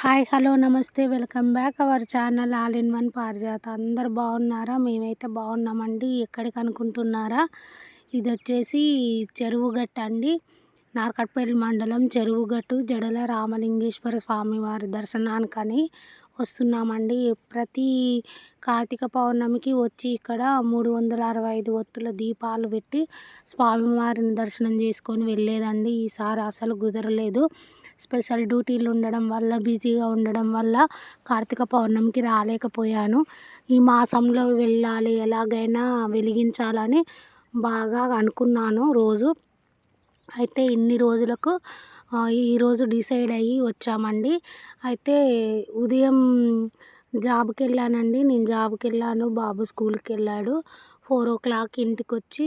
Hi hello నమస్తే welcome back our channel all in one Parijatha. అందరు బాగున్నారా? మేమైతే బాగున్నామండి. ఎక్కడికి అనుకుంటున్నారా? ఇది వచ్చేసి చెరువుగట్టు అండి. నార్కట్పేట మండలం చెరువుగట్టు జడల రామలింగేశ్వర స్వామి వారి దర్శనానికని వస్తున్నామండి. ప్రతి కార్తీక పౌర్ణమికి వచ్చి ఇక్కడ మూడు వందల అరవై ఐదు ఒత్తుల దీపాలు పెట్టి స్వామివారిని దర్శనం చేసుకొని వెళ్ళేదండి. ఈసారి అసలు కుదరలేదు. స్పెషల్ డ్యూటీలు ఉండడం వల్ల బిజీగా ఉండడం వల్ల కార్తీక పౌర్ణమికి రాలేకపోయాను. ఈ మాసంలో వెళ్ళాలి ఎలాగైనా వెలిగించాలని బాగా అనుకున్నాను రోజు. అయితే ఇన్ని రోజులకు ఈరోజు డిసైడ్ అయ్యి వచ్చామండి. అయితే ఉదయం జాబ్కి వెళ్ళానండి. నేను జాబ్కి వెళ్ళాను బాబు స్కూల్కి వెళ్ళాడు. ఫోర్ ఓ క్లాక్ ఇంటికి వచ్చి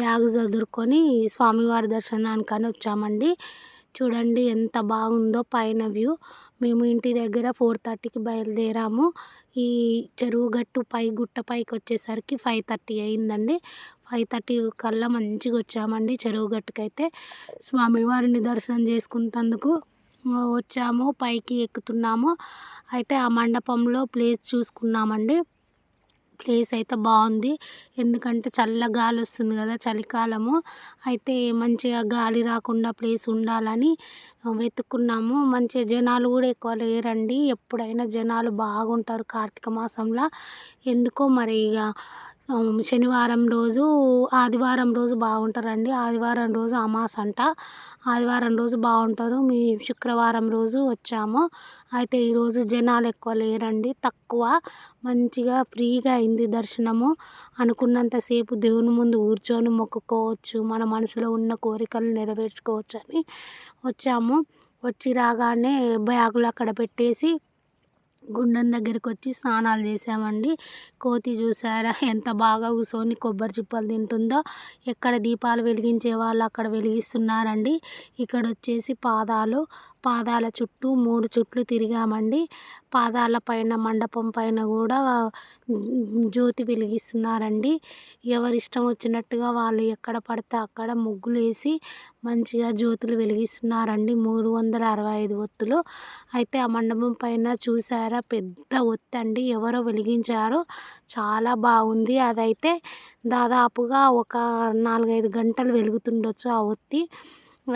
బ్యాగ్ చదువుకొని స్వామివారి దర్శనానికని వచ్చామండి. చూడండి ఎంత బాగుందో పైన వ్యూ. మేము ఇంటి దగ్గర ఫోర్ థర్టీకి బయలుదేరాము. ఈ చెరువు గట్టు పై గుట్ట పైకి వచ్చేసరికి ఫైవ్ థర్టీ అయిందండి. ఫైవ్ థర్టీ కల్లా మంచిగా వచ్చామండి చెరువు గట్టుకైతే. స్వామివారిని దర్శనం చేసుకున్నందుకు వచ్చాము పైకి ఎక్కుతున్నాము. అయితే ఆ మండపంలో ప్లేస్ చూసుకున్నామండి. ప్లేస్ అయితే బాగుంది. ఎందుకంటే చల్ల గాలి వస్తుంది కదా చలికాలము. అయితే మంచిగా గాలి రాకుండా ప్లేస్ ఉండాలని వెతుక్కున్నాము. మంచిగా జనాలు కూడా ఎక్కువ లేరండి. ఎప్పుడైనా జనాలు బాగుంటారు కార్తీక మాసంలో. ఎందుకో మరి ఇక శనివారం రోజు ఆదివారం రోజు బాగుంటారండి. ఆదివారం రోజు అమాస అంట ఆదివారం రోజు బాగుంటారు. మీ శుక్రవారం రోజు వచ్చాము. అయితే ఈరోజు జనాలు ఎక్కువ లేరండి. తక్కువ మంచిగా ఫ్రీగా అయింది దర్శనము. అనుకున్నంతసేపు దేవుని ముందు కూర్చొని మొక్కుకోవచ్చు మన మనసులో ఉన్న కోరికలు నెరవేర్చుకోవచ్చు అని వచ్చాము. వచ్చి రాగానే బ్యాగులు అక్కడ పెట్టేసి గుండం దగ్గరికి వచ్చి స్నానాలు చేసామండి కోతి చూసారా ఎంత బాగా కూర్చొని కొబ్బరి చిప్పలు తింటుందో. ఎక్కడ దీపాలు వెలిగించే వాళ్ళు అక్కడ వెలిగిస్తున్నారండి. ఇక్కడ వచ్చేసి పాదాలు పాదాల చుట్టూ మూడు చుట్లు తిరిగామండి. పాదాల పైన మండపం పైన కూడా జ్యోతి వెలిగిస్తున్నారండి. ఎవరి ఇష్టం వచ్చినట్టుగా వాళ్ళు ఎక్కడ పడితే అక్కడ ముగ్గులు వేసి మంచిగా జ్యోతులు వెలిగిస్తున్నారండి. మూడు వందల అరవై ఐదు ఒత్తులు. అయితే ఆ మండపం పైన చూసారా? పెద్ద ఒత్తి అండి ఎవరో వెలిగించారో. చాలా బాగుంది. అదైతే దాదాపుగా ఒక నాలుగైదు గంటలు వెలుగుతుండొచ్చు ఆ ఒత్తి.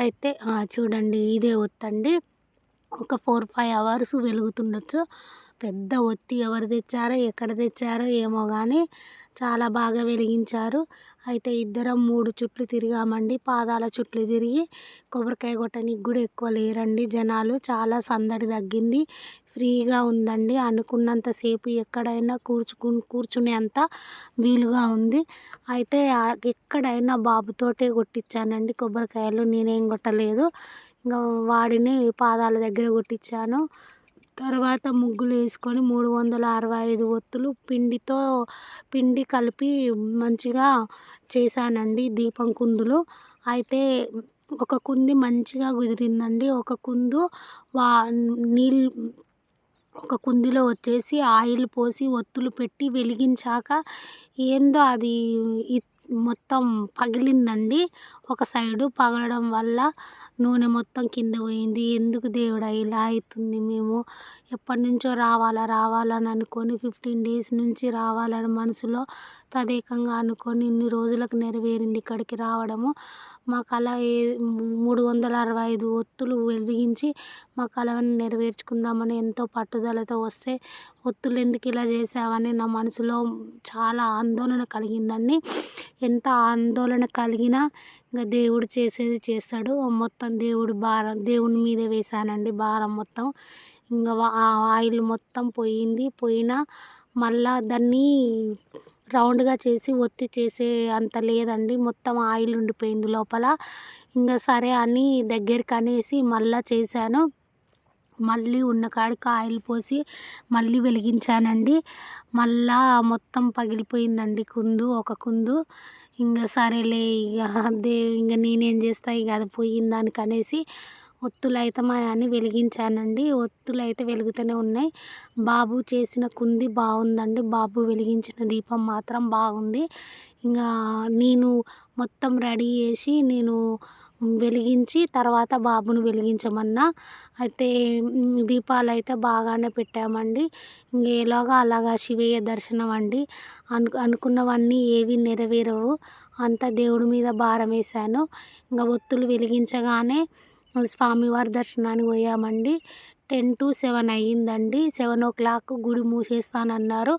అయితే చూడండి ఇదే ఒత్తండి. ఒక ఫోర్ ఫైవ్ అవర్స్ వెలుగుతుండొచ్చు. పెద్ద ఒత్తి ఎవరు తెచ్చారో ఎక్కడ తెచ్చారో ఏమో కానీ చాలా బాగా వెలిగించారు. అయితే ఇద్దరం మూడు చుట్లు తిరిగామండి. పాదాల చుట్లు తిరిగి కొబ్బరికాయ కొట్టడానికి కూడా ఎక్కువ లేరండి జనాలు. చాలా సందడి తగ్గింది. ఫ్రీగా ఉందండి. అనుకున్నంతసేపు ఎక్కడైనా కూర్చుకు కూర్చునేంత వీలుగా ఉంది. అయితే ఎక్కడైనా బాబుతోటే కొట్టించానండి కొబ్బరికాయలు. నేనేం కొట్టలేదు. ఇంకా వాడిని పాదాల దగ్గర కొట్టించాను. తర్వాత ముగ్గులు వేసుకొని మూడు వందల అరవై ఐదు ఒత్తులు పిండితో పిండి కలిపి మంచిగా చేశానండి దీపం కుందులు. అయితే ఒక కుంది మంచిగా కుదిరిందండి. ఒక కుందు వా నీళ్ళు ఒక కుందిలో వచ్చేసి ఆయిల్ పోసి ఒత్తులు పెట్టి వెలిగించాక ఏందో అది మొత్తం పగిలిందండి. ఒక సైడు పగలడం వల్ల నూనె మొత్తం కింద పోయింది. ఎందుకు దేవుడా ఇలా అవుతుంది మేము? ఎప్పటి నుంచో రావాలా రావాలని అనుకొని ఫిఫ్టీన్ డేస్ నుంచి రావాలని మనసులో తదేకంగా అనుకొని ఇన్ని రోజులకు నెరవేరింది ఇక్కడికి రావడము. మా కళ ఏ మూడు వందల అరవై ఐదు ఒత్తులు వెలిగించి మా కళని నెరవేర్చుకుందామని ఎంతో పట్టుదలతో వస్తే ఒత్తులు ఎందుకు ఇలా చేసావని నా మనసులో చాలా ఆందోళన కలిగిందండి. ఎంత ఆందోళన కలిగినా ఇంకా దేవుడు చేసేది చేస్తాడు. మొత్తం దేవుడు భారం దేవుని మీద వేసానండి భారం మొత్తం. ఇంకా ఆ ఆయిల్ మొత్తం పోయింది. పోయినా మళ్ళా దాన్ని రౌండ్గా చేసి ఒత్తి చేసే అంత లేదండి. మొత్తం ఆయిల్ ఉండిపోయింది లోపల. ఇంకా సరే అని దగ్గరికి అనేసి మళ్ళీ చేశాను. మళ్ళీ ఉన్న కాడికి ఆయిల్ పోసి మళ్ళీ వెలిగించానండి. మళ్ళా మొత్తం పగిలిపోయిందండి కుందు ఒక కుందు. ఇంకా సరేలే ఇక దే ఇంకా నేనేం చేస్తా ఇక అది పోయిన దానికి అనేసి ఒత్తులు అయితే మా అని వెలిగించానండి. ఒత్తులు అయితే వెలుగుతూనే ఉన్నాయి. బాబు చేసిన కుంది బాగుందండి. బాబు వెలిగించిన దీపం మాత్రం బాగుంది. ఇంకా నేను మొత్తం రెడీ చేసి నేను వెలిగించి తర్వాత బాబుని వెలిగించమన్నా. అయితే దీపాలు అయితే బాగానే పెట్టామండి. ఎలాగో అలాగా శివయ్య దర్శనం అండి అను అనుకున్నవన్నీ ఏవి నెరవేరవు. అంతా దేవుడి మీద భారం వేశాను ఇంకా ఒత్తులు వెలిగించగానే స్వామివారి దర్శనానికి పోయామండి. టెన్ టు సెవెన్ అయ్యిందండి. సెవెన్ ఓ క్లాక్ గుడి మూసేస్తానన్నారు.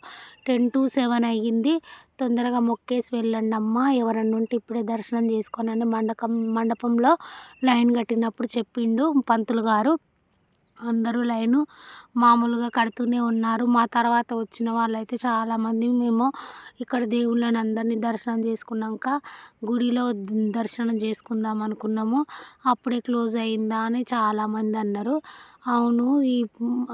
టెన్ టు సెవెన్ అయ్యింది. తొందరగా మొక్కేసి వెళ్ళండి అమ్మ. ఎవరన్నా ఉంటే ఇప్పుడే దర్శనం చేసుకోనని మండపం మండపంలో లైన్ కట్టినప్పుడు చెప్పిండు పంతులు గారు. అందరూ లైను మామూలుగా కడుతూనే ఉన్నారు. మా తర్వాత వచ్చిన వాళ్ళైతే చాలామంది మేము ఇక్కడ దేవుళ్ళని అందరినీ దర్శనం చేసుకున్నాక గుడిలో దర్శనం చేసుకుందాం అనుకున్నాము. అప్పుడే క్లోజ్ అయిందా అని చాలామంది అన్నారు. అవును. ఈ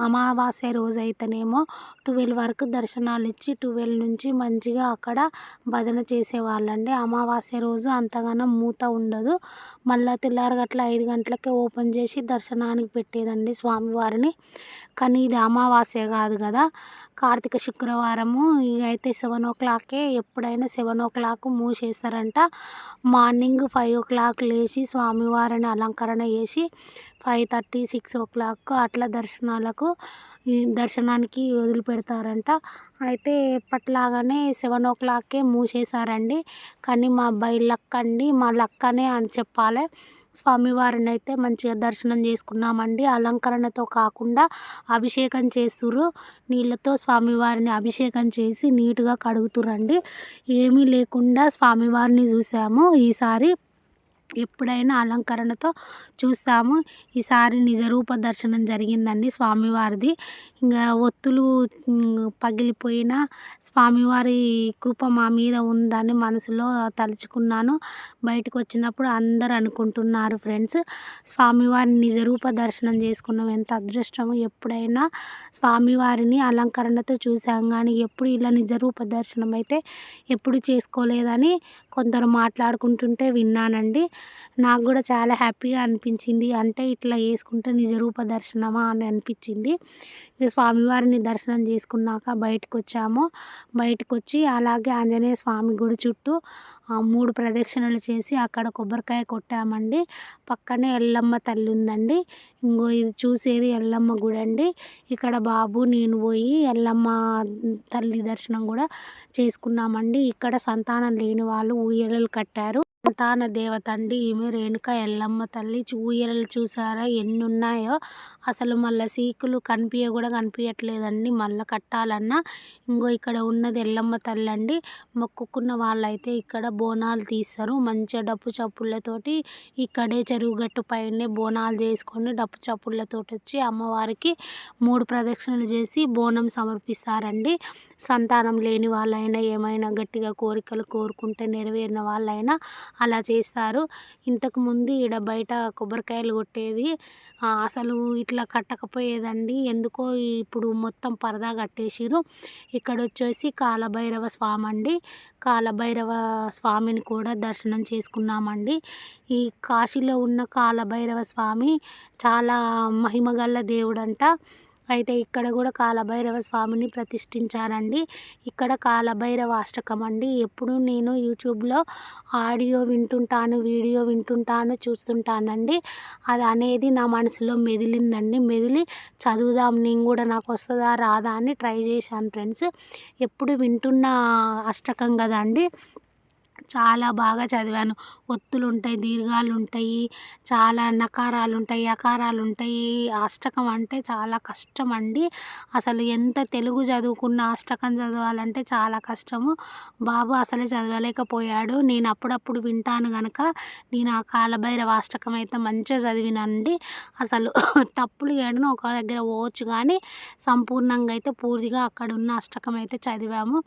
అమావాస్య రోజు అయితేనేమో ట్వెల్వ్ వరకు దర్శనాలు ఇచ్చి ట్వెల్వ్ నుంచి మంచిగా అక్కడ భజన చేసేవాళ్ళండి. అమావాస్య రోజు అంతగానం మూత ఉండదు. మళ్ళీ తెల్లారగట్ల ఐదు గంటలకే ఓపెన్ చేసి దర్శనానికి పెట్టేదండి స్వామివారిని. కానీ ఇది అమావాస్య కాదు కదా. కార్తీక శుక్రవారము ఇక అయితే సెవెన్ ఓ క్లాకే ఎప్పుడైనా సెవెన్ ఓ క్లాక్ మూసేస్తారంట. మార్నింగ్ ఫైవ్ ఓ క్లాక్ లేచి స్వామివారిని అలంకరణ చేసి five thirty six o'clock అట్లా దర్శనాలకు దర్శనానికి వదిలిపెడతారంట. అయితే ఎప్పట్లాగానే సెవెన్ ఓ క్లాక్కే మూసేశారండి. కానీ మా అబ్బాయి లక్ అండి మా లక్ అనే అని చెప్పాలి. స్వామివారిని అయితే మంచిగా దర్శనం చేసుకున్నామండి. అలంకరణతో కాకుండా అభిషేకం చేస్తుర్రు. నీళ్ళతో స్వామివారిని అభిషేకం చేసి నీట్గా కడుగుతురండి ఏమీ లేకుండా స్వామివారిని చూసాము. ఈసారి ఎప్పుడైనా అలంకరణతో చూస్తాము. ఈసారి నిజరూప దర్శనం జరిగిందండి స్వామివారిది. ఇంకా ఒత్తులు పగిలిపోయిన స్వామివారి కృప మా మీద ఉందని మనసులో తలుచుకున్నాను. బయటకు వచ్చినప్పుడు అందరు అనుకుంటున్నారు ఫ్రెండ్స్. స్వామివారిని నిజరూప దర్శనం చేసుకున్నాం. ఎంత అదృష్టము ఎప్పుడైనా స్వామివారిని అలంకరణతో చూసాం కానీ ఎప్పుడు ఇలా నిజరూప దర్శనం అయితే ఎప్పుడు చేసుకోలేదని కొందరు మాట్లాడుకుంటుంటే విన్నానండి. నాకు కూడా చాలా హ్యాపీగా అనిపించింది. అంటే ఇట్లా వేసుకుంటే నిజరూప దర్శనమా అని అనిపించింది. స్వామివారిని దర్శనం చేసుకున్నాక బయటకు వచ్చాము బయటకు వచ్చి అలాగే ఆంజనేయ స్వామి గుడి చుట్టూ మూడు ప్రదక్షిణలు చేసి అక్కడ కొబ్బరికాయ కొట్టామండి. పక్కనే ఎల్లమ్మ తల్లి ఉందండి. ఇంకో ఇది చూసేది ఎల్లమ్మ గుడి అండి. ఇక్కడ బాబు నేను పోయి ఎల్లమ్మ తల్లి దర్శనం కూడా చేసుకున్నామండి. ఇక్కడ సంతానం లేని వాళ్ళు ఊయలలు కట్టారు. సంతాన దేవత అండి ఈమె రేణుక ఎల్లమ్మ తల్లి. ఊయలలు చూసారా? ఎన్ని ఉన్నాయో అసలు మళ్ళీ సీకులు కనిపించ కూడా కనిపించట్లేదండి మళ్ళీ కట్టాలన్నా ఇంకో ఇక్కడ ఉన్నది ఎల్లమ్మ తల్లి అండి మొక్కుకున్న వాళ్ళైతే ఇక్కడ బోనాలు తీస్తారు. మంచిగా డప్పు చప్పుళ్ళతోటి ఇక్కడే చెరువు గట్టు పైనే బోనాలు చేసుకొని డప్పు చప్పుళ్ళతోటి వచ్చి అమ్మవారికి మూడు ప్రదక్షిణలు చేసి బోనం సమర్పిస్తారండి. సంతానం లేని వాళ్ళైనా ఏమైనా గట్టిగా కోరికలు కోరుకుంటే నెరవేరిన వాళ్ళైనా అలా చేస్తారు. ఇంతకుముందు ఈడ బయట కొబ్బరికాయలు కొట్టేది అసలు ఇట్లా కట్టకపోయేదండి. ఎందుకో ఇప్పుడు మొత్తం పరదా కట్టేసిర్రు. ఇక్కడ వచ్చేసి కాలభైరవ స్వామి అండి కాలభైరవ స్వామిని కూడా దర్శనం చేసుకున్నామండి. ఈ కాశీలో ఉన్న కాలభైరవ స్వామి చాలా మహిమగల దేవుడంట. అయితే ఇక్కడ కూడా కాలభైరవ స్వామిని ప్రతిష్ఠించారండి. ఇక్కడ కాలభైరవ అష్టకం అండి. ఎప్పుడు నేను యూట్యూబ్లో ఆడియో వింటుంటాను వీడియో వింటుంటాను చూస్తుంటానండి. అది అనేది నా మనసులో మెదిలిందండి. మెదిలి చదువుదాం నేను కూడా నాకు వస్తుందా రాదా అని ట్రై చేశాను ఫ్రెండ్స్. ఎప్పుడు వింటున్న అష్టకం కదండి. చాలా బాగా చదివాను. ఒత్తులు ఉంటాయి దీర్ఘాలు ఉంటాయి చాలా నకారాలు ఉంటాయి అకారాలు ఉంటాయి అష్టకం అంటే చాలా కష్టం అండి అసలు ఎంత తెలుగు చదువుకున్న అష్టకం చదవాలంటే చాలా కష్టము. బాబు అసలే చదవలేకపోయాడు. నేను అప్పుడప్పుడు వింటాను కనుక నేను ఆ కాలభైరవ అష్టకం అయితే మంచిగా చదివినండి. అసలు తప్పులు ఏడను ఒక దగ్గర పోవచ్చు కానీ సంపూర్ణంగా అయితే పూర్తిగా అక్కడ ఉన్న అష్టకం అయితే చదివాము.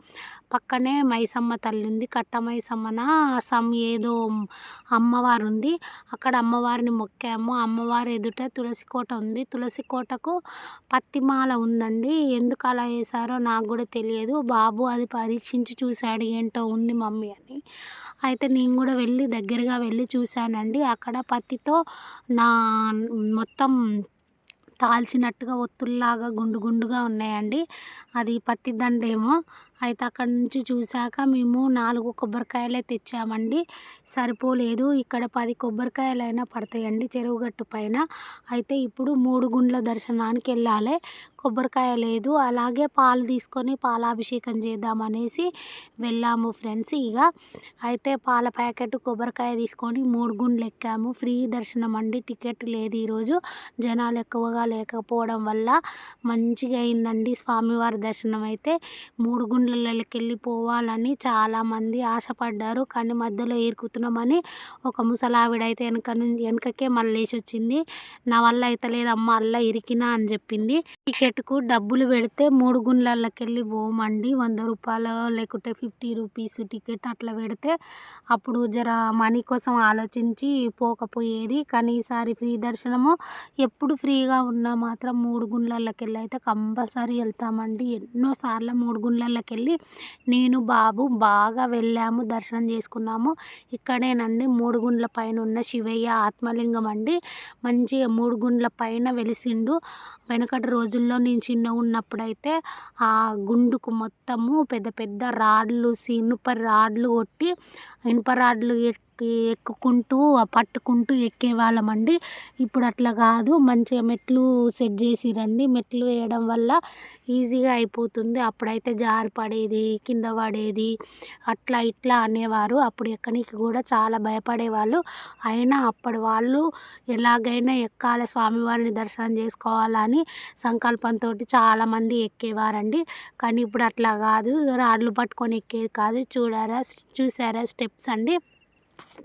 పక్కనే మైసమ్మ తల్లి ఉంది కట్ట మన సమ్ ఏదో అమ్మవారు ఉంది అక్కడ అమ్మవారిని మొక్కాము. అమ్మవారి ఎదుట తులసి కోట ఉంది. తులసి కోటకు పత్తిమాల ఉందండి. ఎందుకు అలా వేశారో నాకు కూడా తెలియదు. బాబు అది పరీక్షించి చూశాడు ఏంటో ఉంది మమ్మీ అని. అయితే నేను కూడా వెళ్ళి దగ్గరగా వెళ్ళి చూశానండి. అక్కడ పత్తితో నా మొత్తం కాల్చినట్టుగా ఒత్తుల్లాగా గుండు గుండుగా ఉన్నాయండి. అది పత్తి దండేమో. అయితే అక్కడ నుంచి చూశాక మేము నాలుగు కొబ్బరికాయలే తెచ్చామండి. సరిపోలేదు. ఇక్కడ పది కొబ్బరికాయలైనా పడతాయండి చెరువు గట్టు పైన. అయితే ఇప్పుడు మూడు గుండ్ల దర్శనానికి వెళ్ళాలి. కొబ్బరికాయ లేదు. అలాగే పాలు తీసుకొని పాలాభిషేకం చేద్దామనేసి వెళ్ళాము ఫ్రెండ్స్ ఇక. అయితే పాల ప్యాకెట్ కొబ్బరికాయ తీసుకొని మూడు గుండ్లు ఎక్కాము. ఫ్రీ దర్శనం అండి. టికెట్ లేదు ఈరోజు. జనాలు ఎక్కువగా లేకపోవడం వల్ల మంచిగా అయిందండి స్వామివారి దర్శనం అయితే. మూడు వెళ్ళి వెళ్ళిపోవాలని చాలామంది ఆశపడ్డారు. కానీ మధ్యలో ఇరుకుతున్నామని ఒక ముసలావిడ అయితే వెనక నుంచి వెనకకే వచ్చింది నా వల్ల అయితే లేదమ్మా అల్ల ఇరికినా అని చెప్పింది. టికెట్కు డబ్బులు పెడితే మూడు గుండ్లకి వెళ్ళి పోమండి. వంద రూపాయలు లేకుంటే ఫిఫ్టీ రూపీస్ టికెట్ అట్లా పెడితే అప్పుడు జర మనీ కోసం ఆలోచించి పోకపోయేది. కానీ ఈసారి ఫ్రీ దర్శనము ఎప్పుడు ఫ్రీగా ఉన్నా మాత్రం మూడు గుండ్లకి వెళ్ళి అయితే కంపల్సరీ వెళ్తామండి. ఎన్నోసార్లు మూడు గుండ్లకి వెళ్ళి నేను బాబు బాగా వెళ్ళాము దర్శనం చేసుకున్నాము. ఇక్కడేనండి మూడు గుండ్ల పైన ఉన్న శివయ్య ఆత్మలింగం అండి. మంచిగా మూడు గుండ్ల పైన వెలిసిండు. వెనకటి రోజుల్లో నేను చిన్న ఉన్నప్పుడైతే ఆ గుండుకు మొత్తము పెద్ద పెద్ద రాడ్లు సినుప రాడ్లు కొట్టి ఇనుప రాడ్లు ఎక్కి ఎక్కుకుంటూ పట్టుకుంటూ ఎక్కేవాళ్ళమండి ఇప్పుడు అట్లా కాదు. మంచిగా మెట్లు సెట్ చేసిరండి మెట్లు వేయడం వల్ల ఈజీగా అయిపోతుంది. అప్పుడైతే జారి పడేది కింద పడేది అట్లా ఇట్లా అనేవారు. అప్పుడు ఎక్కడానికి కూడా చాలా భయపడేవాళ్ళు. అయినా అప్పటి వాళ్ళు ఎలాగైనా ఎక్కాలి. స్వామివారిని దర్శనం చేసుకోవాలని సంకల్పంతో చాలామంది ఎక్కేవారండి. కానీ ఇప్పుడు అట్లా కాదు. రాడ్లు పట్టుకొని ఎక్కేది కాదు. చూడారా? చూసారా? స్టెప్ స్టెప్స్ అండి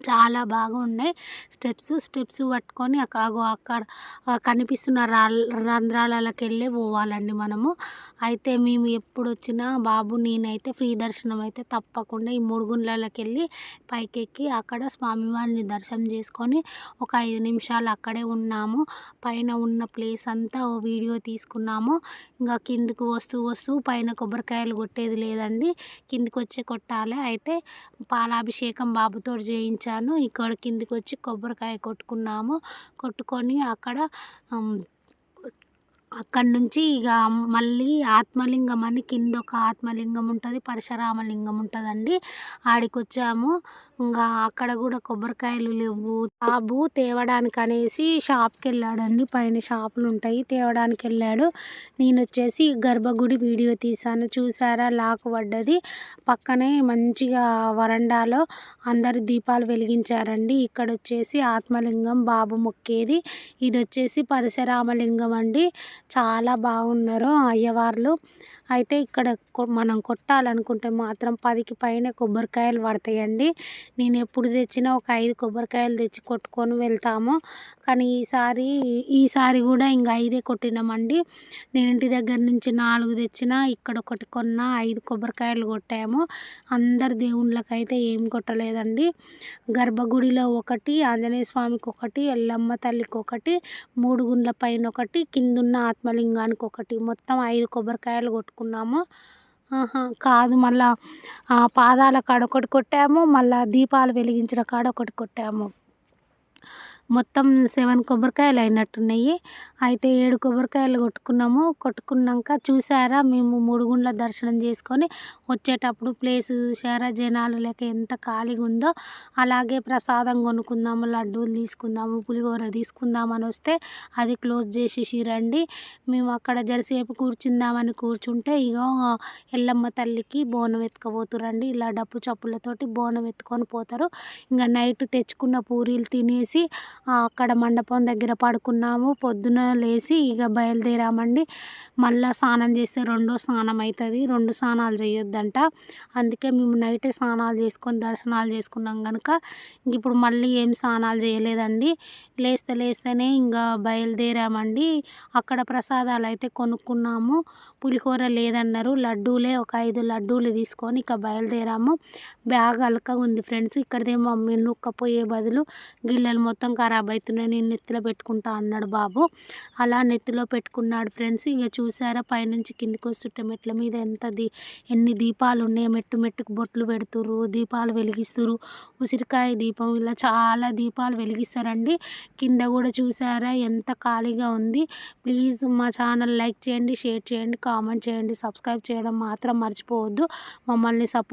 చాలా బాగున్నాయి. స్టెప్స్ స్టెప్స్ పట్టుకొని అక్కడ అక్కడ కనిపిస్తున్న రాళ్ళ రంధ్రాలలోకి వెళ్ళి పోవాలండి మనము. అయితే మేము ఎప్పుడు వచ్చినా బాబు నేనైతే ఫ్రీ దర్శనం అయితే తప్పకుండా ఈ మూడు గుండ్లకి వెళ్ళి పైకెక్కి అక్కడ స్వామివారిని దర్శనం చేసుకొని ఒక ఐదు నిమిషాలు అక్కడే ఉన్నాము. పైన ఉన్న ప్లేస్ అంతా ఓ వీడియో తీసుకున్నాము. ఇంకా కిందికి వస్తూ వస్తూ పైన కొబ్బరికాయలు కొట్టేది లేదండి. కిందికి వచ్చి కొట్టాలి. అయితే పాలాభిషేకం బాబుతో చేయించాను ఇక్కడ కిందికి వచ్చి కొబ్బరికాయ కొట్టుకున్నాము. కొట్టుకొని అక్కడ అక్కడి నుంచి ఇక మళ్ళీ ఆత్మలింగం అని కింద ఒక ఆత్మలింగం ఉంటుంది పరశురామలింగం ఉంటుందండి. ఆడికి వచ్చాము ఇంకా అక్కడ కూడా కొబ్బరికాయలు లేవు. బాబు తేవడానికి అనేసి షాప్కి వెళ్ళాడండి పైన షాపులు ఉంటాయి తేవడానికి వెళ్ళాడు నేను వచ్చేసి గర్భగుడి వీడియో తీశాను. చూసారా లాక్ పడ్డది. పక్కనే మంచిగా వరండాలో అందరు దీపాలు వెలిగించారండి. ఇక్కడ వచ్చేసి ఆత్మలింగం బాబు మొక్కేది. ఇది వచ్చేసి పరశురామలింగం అండి. చాలా బాగున్నారు అయ్యవార్లు. అయితే ఇక్కడ మనం కొట్టాలనుకుంటే మాత్రం పదికి పైన కొబ్బరికాయలు పడతాయండి. నేను ఎప్పుడు తెచ్చినా ఒక ఐదు కొబ్బరికాయలు తెచ్చి కొట్టుకొని వెళ్తాము. కానీ ఈసారి ఈసారి కూడా ఇంకా ఐదే కొట్టినామండి. నేను ఇంటి దగ్గర నుంచి నాలుగు తెచ్చిన ఇక్కడ ఒకటి కొన్న ఐదు కొబ్బరికాయలు కొట్టాము. అందరు దేవుళ్ళకి అయితే ఏం కొట్టలేదండి. గర్భగుడిలో ఒకటి ఆంజనేయ స్వామికి ఒకటి ఎల్లమ్మ తల్లికి ఒకటి మూడు గుండ్ల పైన ఒకటి కిందున్న ఆత్మలింగానికి ఒకటి. మొత్తం ఐదు కొబ్బరికాయలు కొట్టుకున్నాము. కాదు మళ్ళా పాదాల కాడ ఒకటి కొట్టాము. మళ్ళా దీపాలు వెలిగించిన కాడ ఒకటి కొట్టాము. మొత్తం సెవెన్ కొబ్బరికాయలు అయినట్టున్నాయి. అయితే ఏడు కొబ్బరికాయలు కొట్టుకున్నాము. కొట్టుకున్నాక చూసారా మేము మూడు గుండ్ల దర్శనం చేసుకొని వచ్చేటప్పుడు ప్లేస్ చూసారా జనాలు లేక ఎంత ఖాళీగా ఉందో అలాగే ప్రసాదం కొనుక్కుందాము లడ్డూలు తీసుకుందాము పులిహోర తీసుకుందామని వస్తే అది క్లోజ్ చేసేసి రండి. మేము అక్కడ జరసేపు కూర్చుందామని కూర్చుంటే ఇగో ఎల్లమ్మ తల్లికి బోనం ఎత్తుకపోతురండి. ఇలా డప్పు చప్పులతోటి బోనం ఎత్తుకొని పోతారు. ఇంకా నైట్ తెచ్చుకున్న పూరీలు తినేసి అక్కడ మండపం దగ్గర పడుకున్నాము. పొద్దున లేచి ఇక బయలుదేరామండి. మళ్ళీ స్నానం చేస్తే రెండో స్నానం అవుతుంది రెండు స్నానాలు చేయొద్దంట. అందుకే మేము నైటే స్నానాలు చేసుకొని దర్శనాలు చేసుకున్నాం కనుక ఇప్పుడు మళ్ళీ ఏం స్నానాలు చేయలేదండి. లేస్తే లేస్తేనే ఇంకా బయలుదేరామండి. అక్కడ ప్రసాదాలు అయితే కొనుక్కున్నాము. పులిహోర లేదన్నారు. లడ్డూలే ఒక ఐదు లడ్డూలు తీసుకొని ఇక బయలుదేరాము. బ్యాగ్ అలక ఉంది ఫ్రెండ్స్. ఇక్కడదేమో మమ్మీ నుక్కపోయే బదులు గిల్లెలు మొత్తం ఖరాబ్ అవుతున్నాయి నేను నెత్తిలో పెట్టుకుంటా అన్నాడు బాబు. అలా నెత్తిలో పెట్టుకున్నాడు ఫ్రెండ్స్. ఇక చూసారా పైనుంచి కిందికి వస్తుంటే మెట్ల మీద ఎంత దీ ఎన్ని దీపాలు ఉన్నాయి. మెట్టు మెట్టుకు బొట్లు పెడుతురు దీపాలు వెలిగిస్తురు ఉసిరికాయ దీపం ఇలా చాలా దీపాలు వెలిగిస్తారండి. కింద కూడా చూసారా ఎంత ఖాళీగా ఉంది. ప్లీజ్ మా ఛానల్ లైక్ చేయండి షేర్ చేయండి కామెంట్ చేయండి. సబ్స్క్రైబ్ చేయడం మాత్రం మర్చిపోవద్దు. మమ్మల్ని సపోర్ట్